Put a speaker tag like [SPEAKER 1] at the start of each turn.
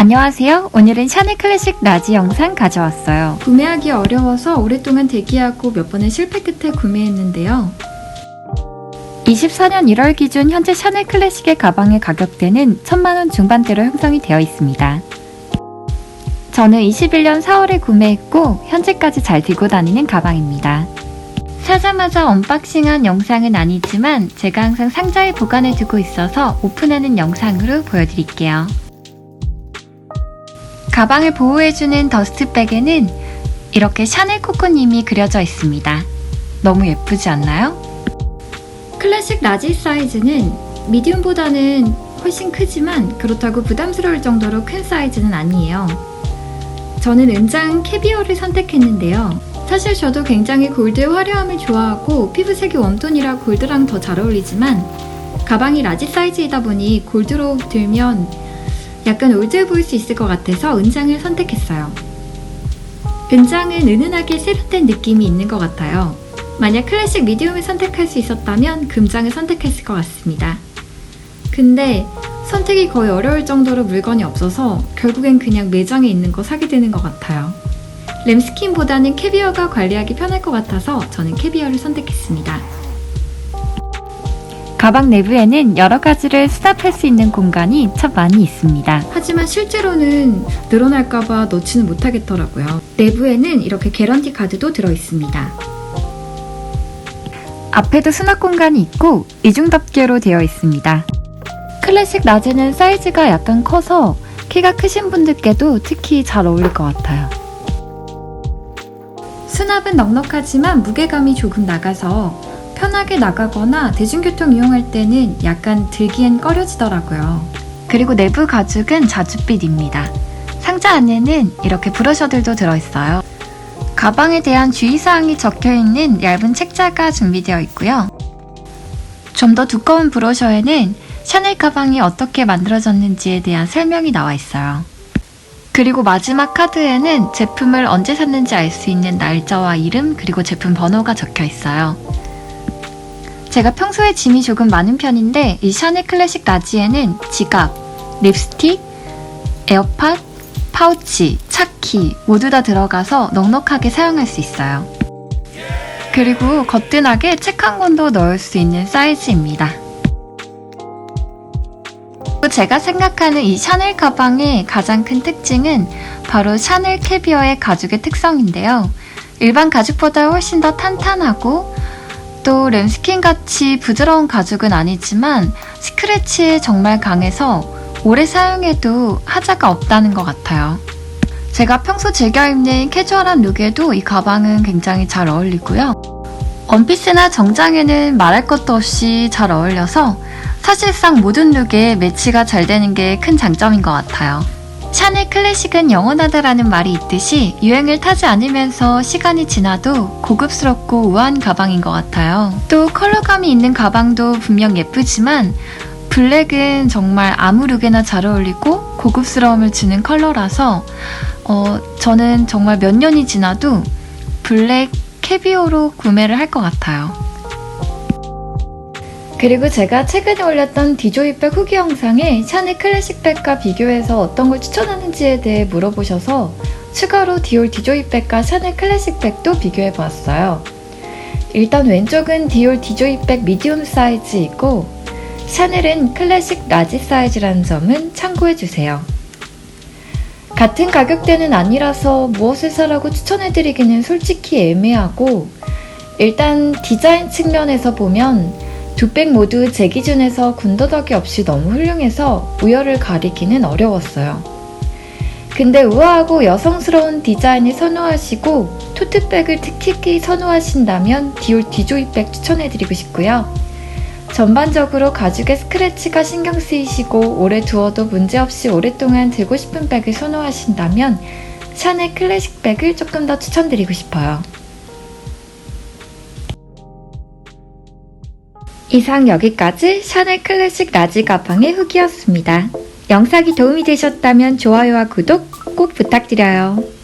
[SPEAKER 1] 안녕하세요. 오늘은 샤넬 클래식 라지 영상 가져왔어요.
[SPEAKER 2] 구매하기 어려워서 오랫동안 대기하고 몇 번의 실패 끝에 구매했는데요.
[SPEAKER 1] 24년 1월 기준 현재 샤넬 클래식의 가방의 가격대는 1000만원 중반대로 형성이 되어 있습니다. 저는 21년 4월에 구매했고 현재까지 잘 들고 다니는 가방입니다. 사자마자 언박싱한 영상은 아니지만 제가 항상 상자에 보관해 두고 있어서 오픈하는 영상으로 보여드릴게요. 가방을 보호해주는 더스트백에는 이렇게 샤넬 코코님이 그려져 있습니다. 너무 예쁘지 않나요?
[SPEAKER 2] 클래식 라지 사이즈는 미디움보다는 훨씬 크지만 그렇다고 부담스러울 정도로 큰 사이즈는 아니에요. 저는 은장 캐비어를 선택했는데요. 사실 저도 굉장히 골드의 화려함을 좋아하고 피부색이 웜톤이라 골드랑 더 잘 어울리지만 가방이 라지 사이즈이다 보니 골드로 들면 약간 올드해 보일 수 있을 것 같아서 은장을 선택했어요. 은장은 은은하게 세련된 느낌이 있는 것 같아요. 만약 클래식 미디움을 선택할 수 있었다면 금장을 선택했을 것 같습니다. 근데 선택이 거의 어려울 정도로 물건이 없어서 결국엔 그냥 매장에 있는 거 사게 되는 것 같아요. 램스킨보다는 캐비어가 관리하기 편할 것 같아서 저는 캐비어를 선택했습니다.
[SPEAKER 1] 가방 내부에는 여러 가지를 수납할 수 있는 공간이 참 많이 있습니다.
[SPEAKER 2] 하지만 실제로는 늘어날까봐 넣지는 못하겠더라고요. 내부에는 이렇게 개런티 카드도 들어 있습니다.
[SPEAKER 1] 앞에도 수납 공간이 있고 이중덮개로 되어 있습니다. 클래식 라지는 사이즈가 약간 커서 키가 크신 분들께도 특히 잘 어울릴 것 같아요.
[SPEAKER 2] 수납은 넉넉하지만 무게감이 조금 나가서 편하게 나가거나 대중교통 이용할 때는 약간 들기엔 꺼려지더라고요.
[SPEAKER 1] 그리고 내부 가죽은 자줏빛입니다. 상자 안에는 이렇게 브러셔들도 들어있어요. 가방에 대한 주의사항이 적혀있는 얇은 책자가 준비되어 있고요. 좀 더 두꺼운 브로셔에는 샤넬 가방이 어떻게 만들어졌는지에 대한 설명이 나와 있어요. 그리고 마지막 카드에는 제품을 언제 샀는지 알 수 있는 날짜와 이름 그리고 제품 번호가 적혀 있어요. 제가 평소에 짐이 조금 많은 편인데 이 샤넬 클래식 라지에는 지갑, 립스틱, 에어팟, 파우치, 차키 모두 다 들어가서 넉넉하게 사용할 수 있어요. 그리고 거뜬하게 책 한 권도 넣을 수 있는 사이즈입니다. 그리고 제가 생각하는 이 샤넬 가방의 가장 큰 특징은 바로 샤넬 캐비어의 가죽의 특성인데요. 일반 가죽보다 훨씬 더 탄탄하고 또 램스킨 같이 부드러운 가죽은 아니지만 스크래치에 정말 강해서 오래 사용해도 하자가 없다는 것 같아요. 제가 평소 즐겨 입는 캐주얼한 룩에도 이 가방은 굉장히 잘 어울리고요. 원피스나 정장에는 말할 것도 없이 잘 어울려서 사실상 모든 룩에 매치가 잘 되는 게 큰 장점인 것 같아요. 샤넬 클래식은 영원하다라는 말이 있듯이 유행을 타지 않으면서 시간이 지나도 고급스럽고 우아한 가방인 것 같아요. 또 컬러감이 있는 가방도 분명 예쁘지만 블랙은 정말 아무 룩에나 잘 어울리고 고급스러움을 주는 컬러라서 어, 저는 정말 몇 년이 지나도 블랙 캐비어로 구매를 할 것 같아요. 그리고 제가 최근에 올렸던 디조이백 후기 영상에 샤넬 클래식백과 비교해서 어떤 걸 추천하는지에 대해 물어보셔서 추가로 디올 디조이백과 샤넬 클래식백도 비교해 보았어요. 일단 왼쪽은 디올 디조이백 미디움 사이즈이고 샤넬은 클래식 라지 사이즈라는 점은 참고해 주세요. 같은 가격대는 아니라서 무엇을 사라고 추천해드리기는 솔직히 애매하고 일단 디자인 측면에서 보면 두 백 모두 제 기준에서 군더더기 없이 너무 훌륭해서 우열을 가리기는 어려웠어요. 근데 우아하고 여성스러운 디자인을 선호하시고 토트백을 특히 선호하신다면 디올 디조이백 추천해드리고 싶고요. 전반적으로 가죽의 스크래치가 신경 쓰이시고 오래 두어도 문제없이 오랫동안 들고 싶은 백을 선호하신다면 샤넬 클래식 백을 조금 더 추천드리고 싶어요. 이상 여기까지 샤넬 클래식 라지 가방의 후기였습니다. 영상이 도움이 되셨다면 좋아요와 구독 꼭 부탁드려요.